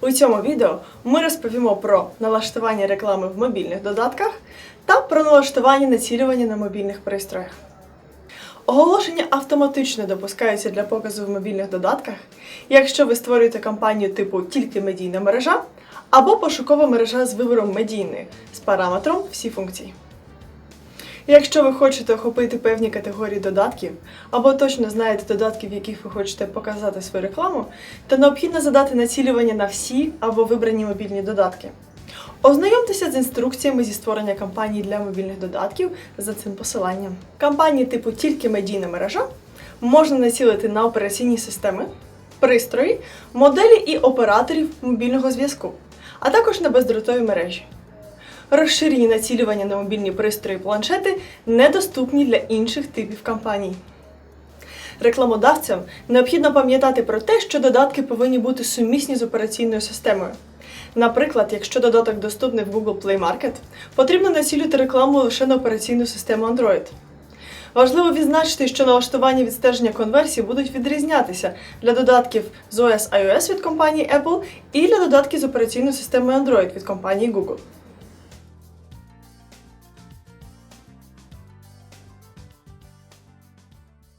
У цьому відео ми розповімо про налаштування реклами в мобільних додатках та про налаштування націлювання на мобільних пристроях. Оголошення автоматично допускаються для показу в мобільних додатках, якщо ви створюєте кампанію типу тільки медійна мережа або пошукова мережа з вибором медійної з параметром всі функції. Якщо ви хочете охопити певні категорії додатків, або точно знаєте додатки, в яких ви хочете показати свою рекламу, то необхідно задати націлювання на всі або вибрані мобільні додатки. Ознайомтеся з інструкціями зі створення кампаній для мобільних додатків за цим посиланням. Кампанії типу тільки медійна мережа можна націлити на операційні системи, пристрої, моделі і операторів мобільного зв'язку, а також на бездротові мережі. Розширені націлювання на мобільні пристрої планшети недоступні для інших типів кампаній. Рекламодавцям необхідно пам'ятати про те, що додатки повинні бути сумісні з операційною системою. Наприклад, якщо додаток доступний в Google Play Market, потрібно націлювати рекламу лише на операційну систему Android. Важливо відзначити, що налаштування відстеження конверсій будуть відрізнятися для додатків з OS iOS від компанії Apple і для додатків з операційною системою Android від компанії Google.